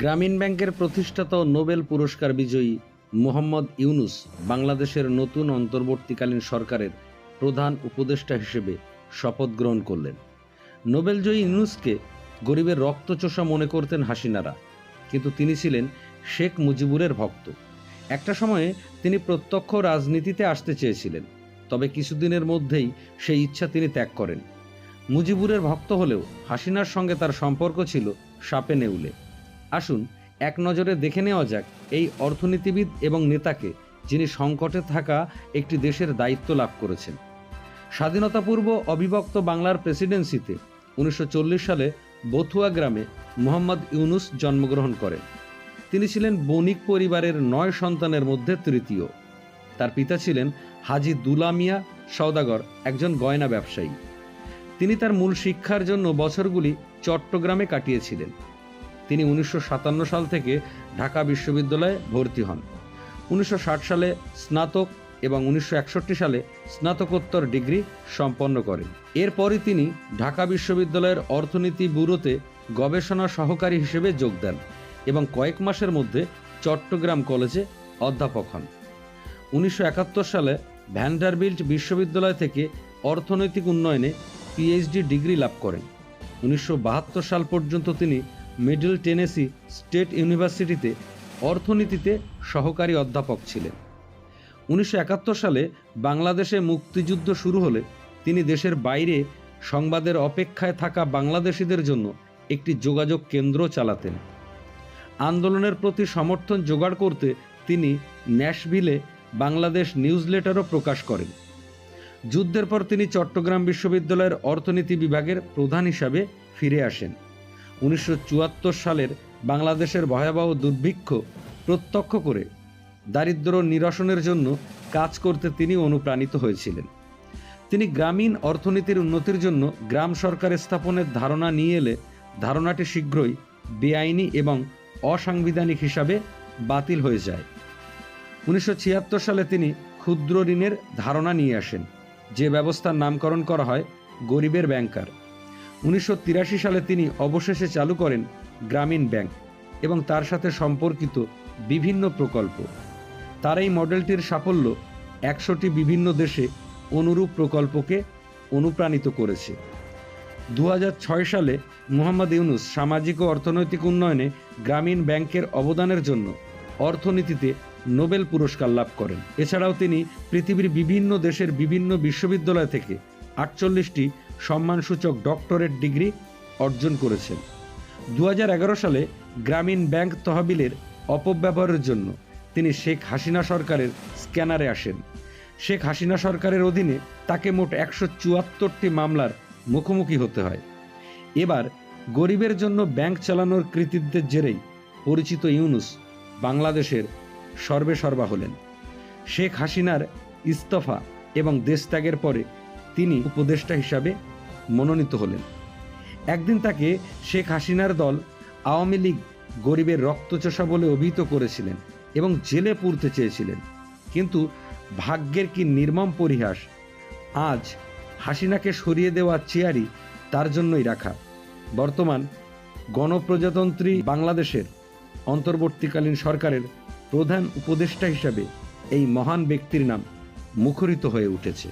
গ্রামীণ ব্যাংকের প্রতিষ্ঠাতা নোবেল পুরস্কার বিজয়ী মোহাম্মদ ইউনুস বাংলাদেশের নতুন অন্তর্বর্তীকালীন সরকারের প্রধান উপদেষ্টা হিসেবে শপথ গ্রহণ করলেন। নোবেলজয়ী ইউনুসকে গরিবের রক্তচোষা মনে করতেন হাসিনারা, কিন্তু তিনি ছিলেন শেখ মুজিবুরের ভক্ত। একটা সময়ে তিনি প্রত্যক্ষ রাজনীতিতে আসতে চেয়েছিলেন, তবে কিছুদিনের মধ্যেই সেই ইচ্ছা তিনি ত্যাগ করেন। মুজিবুরের ভক্ত হলেও হাসিনার সঙ্গে তার সম্পর্ক ছিল সাপে নেউলে। আসুন এক নজরে দেখে নেওয়া যাক এই অর্থনীতিবিদ এবং নেতাকে যিনি সংকটে থাকা একটি দেশের দায়িত্ব লাভ করেছেন। স্বাধীনতাপূর্ব অবিভক্ত বাংলার প্রেসিডেন্সিতে উনিশশো চল্লিশ সালে বথুয়া গ্রামে মোহাম্মদ ইউনুস জন্মগ্রহণ করেন। তিনি ছিলেন বণিক পরিবারের নয় সন্তানের মধ্যে তৃতীয়। তার পিতা ছিলেন হাজি দুলামিয়া সওদাগর, একজন গয়না ব্যবসায়ী। তিনি তার মূল শিক্ষার জন্য বছরগুলি চট্টগ্রামে কাটিয়েছিলেন। তিনি উনিশশো সাতান্ন সাল থেকে ঢাকা বিশ্ববিদ্যালয়ে ভর্তি হন। উনিশশো ষাট সালে স্নাতক এবং উনিশশো একষট্টি সালে স্নাতকোত্তর ডিগ্রি সম্পন্ন করেন। এরপরই তিনি ঢাকা বিশ্ববিদ্যালয়ের অর্থনীতি ব্যুরোতে গবেষণা সহকারী হিসেবে যোগ দেন এবং কয়েক মাসের মধ্যে চট্টগ্রাম কলেজে অধ্যাপক হন। উনিশশো একাত্তর সালে ভ্যান্ডারবিল্ট বিশ্ববিদ্যালয় থেকে অর্থনৈতিক উন্নয়নে পিএইচডি ডিগ্রি লাভ করেন। উনিশশো বাহাত্তর সাল পর্যন্ত তিনি মিডল টেনেসি স্টেট ইউনিভার্সিটিতে অর্থনীতিতে সহকারী অধ্যাপক ছিলেন। উনিশশো একাত্তর সালে বাংলাদেশে মুক্তিযুদ্ধ শুরু হলে তিনি দেশের বাইরে সংবাদের অপেক্ষায় থাকা বাংলাদেশিদের জন্য একটি যোগাযোগ কেন্দ্র চালাতেন। আন্দোলনের প্রতি সমর্থন জোগাড় করতে তিনি ন্যাশভিলে বাংলাদেশ নিউজলেটারও প্রকাশ করেন। যুদ্ধের পর তিনি চট্টগ্রাম বিশ্ববিদ্যালয়ের অর্থনীতি বিভাগের প্রধান হিসাবে ফিরে আসেন। উনিশশো চুয়াত্তর সালের বাংলাদেশের ভয়াবহ দুর্ভিক্ষ প্রত্যক্ষ করে দারিদ্র নিরসনের জন্য কাজ করতে তিনি অনুপ্রাণিত হয়েছিলেন। তিনি গ্রামীণ অর্থনীতির উন্নতির জন্য গ্রাম সরকার স্থাপনের ধারণা নিয়ে এলে ধারণাটি শীঘ্রই বেআইনি এবং অসাংবিধানিক হিসাবে বাতিল হয়ে যায়। উনিশশো ছিয়াত্তর সালে তিনি ক্ষুদ্র ঋণের ধারণা নিয়ে আসেন। যে ব্যবস্থার নামকরণ করা হয় গরিবের ব্যাংকার। উনিশশো তিরাশি সালে তিনি অবশেষে চালু করেন গ্রামীণ ব্যাংক এবং তার সাথে সম্পর্কিত বিভিন্ন প্রকল্প। তার এই মডেলটির সাফল্য একশোটি বিভিন্ন দেশে অনুরূপ প্রকল্পকে অনুপ্রাণিত করেছে। দু হাজার ছয় সালে মোহাম্মদ ইউনুস সামাজিক ও অর্থনৈতিক উন্নয়নে গ্রামীণ ব্যাংকের অবদানের জন্য অর্থনীতিতে নোবেল পুরস্কার লাভ করেন। এছাড়াও তিনি পৃথিবীর বিভিন্ন দেশের বিভিন্ন বিশ্ববিদ্যালয় থেকে আটচল্লিশটি সম্মানসূচক ডক্টরেট ডিগ্রি অর্জন করেছেন। দু হাজার এগারো সালে গ্রামীণ ব্যাংক তহবিলের অপব্যবহারের জন্য তিনি শেখ হাসিনা সরকারের স্ক্যানারে আসেন। শেখ হাসিনা সরকারের অধীনে তাকে মোট একশো চুয়াত্তরটি মামলার মুখোমুখি হতে হয়। এবার গরিবের জন্য ব্যাংক চালানোর কৃতিত্বের জেরেই পরিচিত ইউনুস বাংলাদেশের সর্বে সর্বা হলেন। শেখ হাসিনার ইস্তফা এবং দেশত্যাগের পরে তিনি উপদেষ্টা হিসাবে মনোনীত হলেন। একদিন তাকে শেখ হাসিনার দল আওয়ামী লীগ গরিবের রক্তচোষা বলে অভিহিত করেছিলেন এবং জেলে পুরতে চেয়েছিলেন। কিন্তু ভাগ্যের কি নির্মম পরিহাস, আজ হাসিনাকে সরিয়ে দেওয়া চেয়ারই তার জন্যই রাখা। বর্তমান গণপ্রজাতন্ত্রী বাংলাদেশের অন্তর্বর্তীকালীন সরকারের প্রধান উপদেষ্টা হিসাবে এই মহান ব্যক্তির নাম মুখরিত হয়ে উঠেছে।